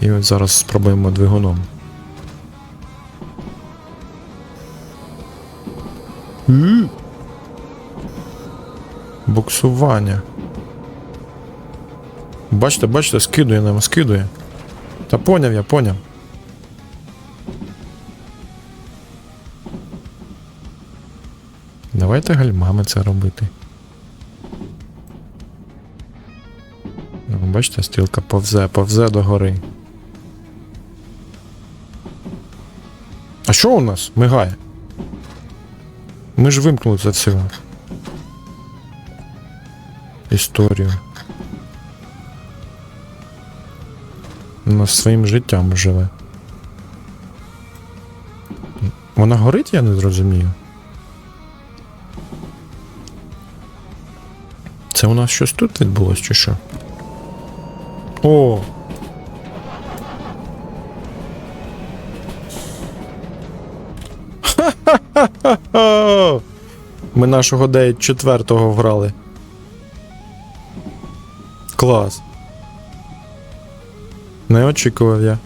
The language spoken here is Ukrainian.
І ось зараз спробуємо двигуном. Буксування. Бачите, бачите, скидує нам, скидує. Та поняв я, поняв. Давайте гальмами це робити. Ну, бачите, стрілка повзе, повзе до гори. А що у нас мигає? Ми ж вимкнули це все. Історію. Вона своїм життям живе. Вона горить, я не зрозумію. Це у нас щось тут відбулось, чи що? О! Ха-ха-ха-ха! Ми нашого 9-4 грали. Клас. Не очікував я.